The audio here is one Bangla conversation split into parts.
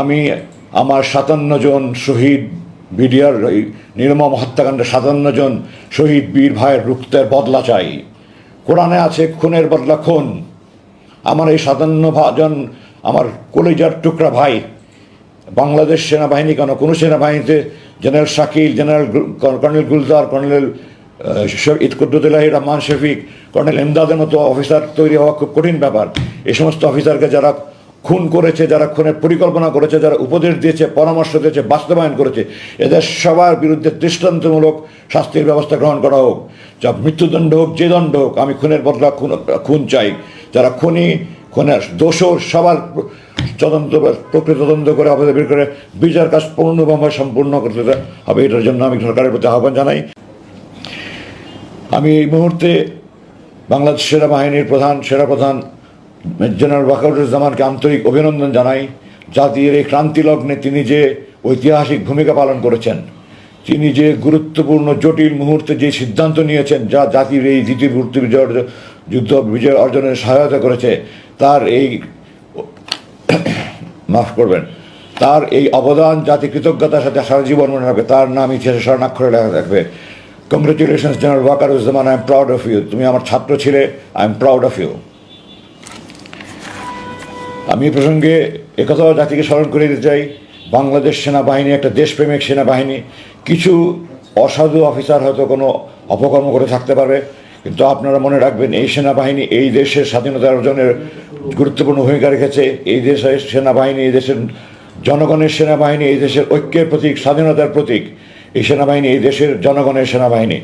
আমি আমার সাতান্ন জন শহীদ বিডিআর নির্মম হত্যাকাণ্ডে সাতান্ন জন শহীদ বীর ভাইয়ের রুক্তের বদলা চাই। কোরআনে আছে, খুনের বদলা খুন। আমার এই সাতান্ন জন আমার কলেজার টুকরা ভাই, বাংলাদেশ সেনাবাহিনী কেন? কোনো সেনাবাহিনীতে general Shakil, general colonel Gulzar, colonel ইতকুদ্দুল্লাহ Rahman Shafiq, colonel এমদাদের মতো অফিসার তৈরি হওয়া খুব কঠিন ব্যাপার। এই সমস্ত অফিসারকে যারা খুন করেছে, যারা খুনের পরিকল্পনা করেছে, যারা উপদেশ দিয়েছে, পরামর্শ দিয়েছে, বাস্তবায়ন করেছে, এদের সবার বিরুদ্ধে দৃষ্টান্তমূলক শাস্তির ব্যবস্থা গ্রহণ করা হোক। যা মৃত্যুদণ্ড হোক, যে দণ্ড হোক, আমি খুনের বদলা খুন খুন চাই। যারা খুনি, খুনের দোষর, সবার তদন্ত, প্রকৃত তদন্ত করে অবস্থা বের করে বিচার কাজ পূর্ণভাবে সম্পূর্ণ করতে হবে, এটার জন্য আমি সরকারের প্রতি আহ্বান জানাই। আমি এই মুহূর্তে বাংলাদেশ সেনাবাহিনীর প্রধান, সেনাপ্রধান জেনারেল ওয়াকারুজ্জামানকে আন্তরিক অভিনন্দন জানাই। জাতির এই ক্রান্তি লগ্নে তিনি যে ঐতিহাসিক ভূমিকা পালন করেছেন, তিনি যে গুরুত্বপূর্ণ জটিল মুহূর্তে যে সিদ্ধান্ত নিয়েছেন, যা জাতির এই দ্বিতীয় মুহূর্তে বিজয় যুদ্ধ বিজয় অর্জনের সহায়তা করেছে, তার এই মাফ করবেন, তার এই অবদান, জাতি কৃতজ্ঞতার সাথে সারা জীবন মনে রাখবে, তার নাম ইতিহাসে স্বর্ণাক্ষরে লেখা থাকবে। Congratulations general Wakeruzzaman I am proud of you তুমি আমার ছাত্র ছিলে I am proud of you আমি এই প্রসঙ্গে একথাও জাতিকে স্মরণ করে দিতে চাই। বাংলাদেশ সেনাবাহিনী একটা দেশপ্রেমিক সেনাবাহিনী। কিছু অসাধু অফিসার হয়তো কোনো অপকর্ম করে থাকতে পারবে, কিন্তু আপনারা মনে রাখবেন এই সেনাবাহিনী এই দেশের স্বাধীনতা অর্জনের গুরুত্বপূর্ণ ভূমিকা রেখেছে। এই দেশের সেনাবাহিনী, এই দেশের জনগণের সেনাবাহিনী, এই দেশের ঐক্যের প্রতীক, স্বাধীনতার প্রতীক। এই সেনাবাহিনী এই দেশের জনগণের সেনাবাহিনী।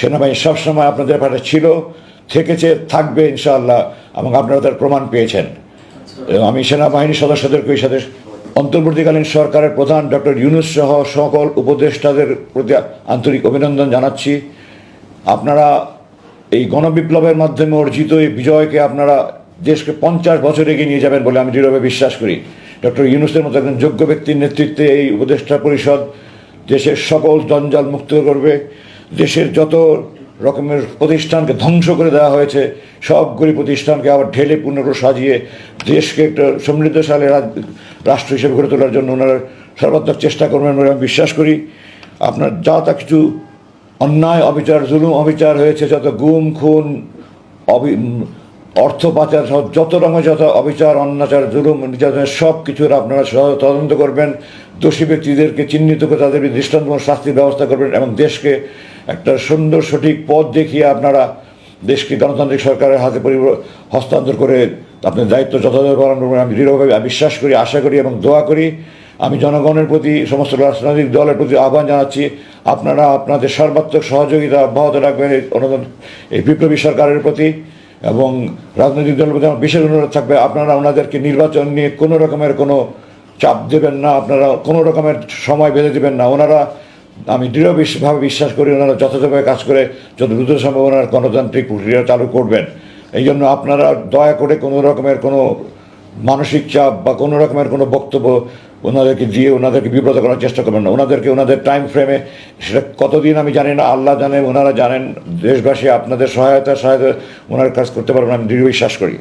সেনাবাহিনী সবসময় আপনাদের পাশে ছিল, থেকেছে, থাকবে ইনশাআল্লাহ এবং আপনারা তার প্রমাণ পেয়েছেন। আমি সেনাবাহিনীর সদস্যদেরকে এই সাথে অন্তর্বর্তীকালীন সরকারের প্রধান ডক্টর ইউনুস সহ সকল উপদেষ্টাদের প্রতি আন্তরিক অভিনন্দন জানাচ্ছি। আপনারা এই গণবিপ্লবের মাধ্যমে অর্জিত এই বিজয়কে আপনারা দেশকে পঞ্চাশ বছর এগিয়ে নিয়ে যাবেন বলে আমি দৃঢ়ভাবে বিশ্বাস করি। ডক্টর ইউনুসের মতো একজন যোগ্য ব্যক্তির নেতৃত্বে এই উপদেষ্টা পরিষদ দেশের সকল জঞ্জাল মুক্ত করবে। দেশের যত রকমের প্রতিষ্ঠানকে ধ্বংস করে দেওয়া হয়েছে। সবগুলি প্রতিষ্ঠানকে আবার ঢেলে পুনর সাজিয়ে দেশকে একটা সমৃদ্ধশালী রাষ্ট্র হিসেবে গড়ে তোলার জন্য ওনারা সর্বাত্মক চেষ্টা করবেন বলে আমি বিশ্বাস করি। আপনার যা তা কিছু অন্যায় অবিচার, জুলুম অবিচার হয়েছে, যত গুম, খুন, অবি অর্থ পাচার সহ যত রকমের যত অবিচার, অন্যাচার, জুলুম নির্যাতনের সব কিছুর আপনারা তদন্ত করবেন। দোষী ব্যক্তিদেরকে চিহ্নিত করে তাদের দৃষ্টান্তমূলক শাস্তির ব্যবস্থা করবেন এবং দেশকে একটা সুন্দর সঠিক পথ দেখিয়ে আপনারা দেশকে গণতান্ত্রিক সরকারের হাতে পরিব- হস্তান্তর করে আপনার দায়িত্ব যথাযথ পালন করবেন। আমি দৃঢ়ভাবে বিশ্বাস করি, আশা করি এবং দোয়া করি। আমি জনগণের প্রতি, সমস্ত রাজনৈতিক দলের প্রতি আহ্বান জানাচ্ছি। আপনারা আপনাদের সর্বাত্মক সহযোগিতা অব্যাহত রাখবেন এই অনুদান এই বিপ্লবী সরকারের প্রতি এবং রাজনৈতিক দলের প্রতি আমার বিশেষ অনুরোধ থাকবে, আপনারা ওনাদেরকে নির্বাচন নিয়ে কোনো রকমের কোনো চাপ দেবেন না। আপনারা কোনো রকমের সময় বেঁধে দেবেন না। ওনারা আমি দৃঢ়ভাবে বিশ্বাস করি ওনারা যথাযথভাবে কাজ করে যত দ্রুত সম্ভব ওনারা গণতান্ত্রিক প্রক্রিয়া চালু করবেন। এই জন্য আপনারা দয়া করে কোনো রকমের কোনো মানসিক চাপ বা কোনো রকমের কোনো বক্তব্য ওনাদেরকে দিয়ে ওনাদেরকে বিব্রত করার চেষ্টা করবেন না। ওনাদেরকে ওনাদের টাইম ফ্রেমে সেটা কতদিন আমি জানি না, আল্লাহ জানে, ওনারা জানেন, দেশবাসী আপনাদের সহায়তা সহায়তা ওনার কাজ করতে পারবেন, আমি দৃঢ় বিশ্বাস করি।